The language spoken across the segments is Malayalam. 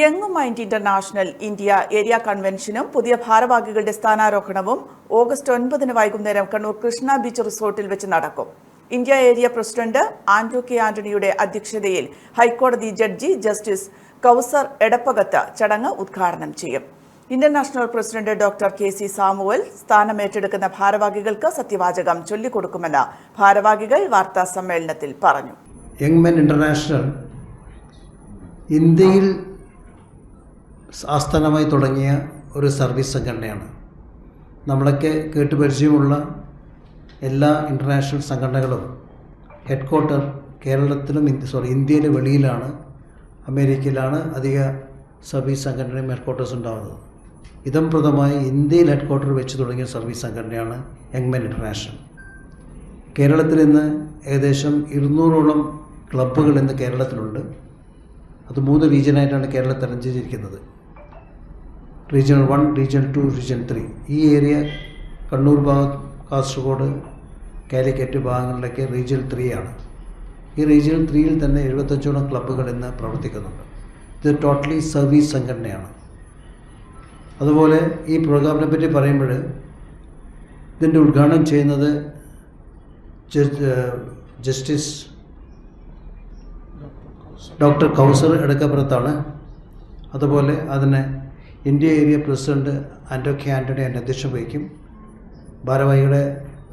Young mind international India area കൺവെൻഷനും പുതിയ ഭാരവാഹികളുടെ സ്ഥാനാരോഹണവും ഓഗസ്റ്റ് ഒൻപതിന് വൈകുന്നേരം കണ്ണൂർ കൃഷ്ണ ബീച്ച് റിസോർട്ടിൽ വെച്ച് നടക്കും. India area president Anto K ആന്റണിയുടെ അധ്യക്ഷതയിൽ ഹൈക്കോടതി ജഡ്ജി ജസ്റ്റിസ് കൗസർ എടപ്പകത്ത് ചടങ്ങ് ഉദ്ഘാടനം ചെയ്യും. International president doctor K C Samuel സ്ഥാനമേറ്റെടുക്കുന്ന ഭാരവാഹികൾക്ക് സത്യവാചകം ചൊല്ലിക്കൊടുക്കുമെന്ന് ഭാരവാഹികൾ വാർത്താ സമ്മേളനത്തിൽ പറഞ്ഞു. യങ് മെൻ ഇന്റർനാഷണൽ ഇന്ത്യയിൽ ആസ്ഥാനമായി തുടങ്ങിയ ഒരു സർവീസ് സംഘടനയാണ്. നമ്മളൊക്കെ കേട്ട് പരിചയമുള്ള എല്ലാ ഇന്റർനാഷണൽ സംഘടനകളും ഹെഡ് ക്വാർട്ടർ കേരളത്തിലും സോറി ഇന്ത്യയിലെ വെളിയിലാണ് അമേരിക്കയിലാണ് അധിക സർവീസ് സംഘടനയും ഹെഡ് ക്വാർട്ടേഴ്സ് ഉണ്ടാകുന്നത് ഇതം പ്രദമായി ഇന്ത്യയിൽ ഹെഡ് ക്വാർട്ടർ വെച്ച് തുടങ്ങിയ സർവീസ് സംഘടനയാണ് യങ് മെൻ ഇന്റർനാഷണൽ കേരളത്തിൽ ഇന്ന് ഏകദേശം ഇരുന്നൂറോളം ക്ലബ്ബുകൾ ഇന്ന് കേരളത്തിലുണ്ട്. അത് മൂന്ന് റീജിയനായിട്ടാണ് കേരളത്തിൽ തരംതിരിച്ചിരിക്കുന്നത് regional one region two region three ഈ ഏരിയ കണ്ണൂർ ഭാഗം കാസർഗോഡ് കാലിക്കറ്റ് ഭാഗങ്ങളിലൊക്കെ റീജിയൺ ത്രീ ആണ്. ഈ റീജിയൺ ത്രീയിൽ തന്നെ എഴുപത്തഞ്ചോളം ക്ലബ്ബുകൾ ഇന്ന് പ്രവർത്തിക്കുന്നുണ്ട്. ഇത് ടോട്ടലി സർവീസ് സംഘടനയാണ്. അതുപോലെ ഈ പ്രോഗ്രാമിനെ പറ്റി പറയുമ്പോൾ ഇതിന്റെ ഉദ്ഘാടനം ചെയ്യുന്നത് ജസ്റ്റിസ് ഡോക്ടർ കൗസർ എടക്കപ്പുറത്താണ്. അതുപോലെ അതിന് India area president Anto K Antony എന്റെ അധ്യക്ഷം വഹിക്കും ഭാരവാഹികളെ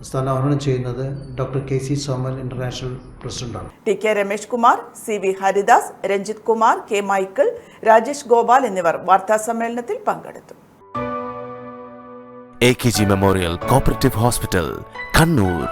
സ്ഥാനാരോഹണം ചെയ്യുന്നത്. Doctor K C Soman international പ്രസിഡന്റാണ്. T K Ramesh Kumar C V Haridas Ranjith Kumar K Michael Rajesh Gopal എന്നിവർ വാർത്താ സമ്മേളനത്തിൽ പങ്കെടുത്തു. A K G memorial cooperative hospital Kannur.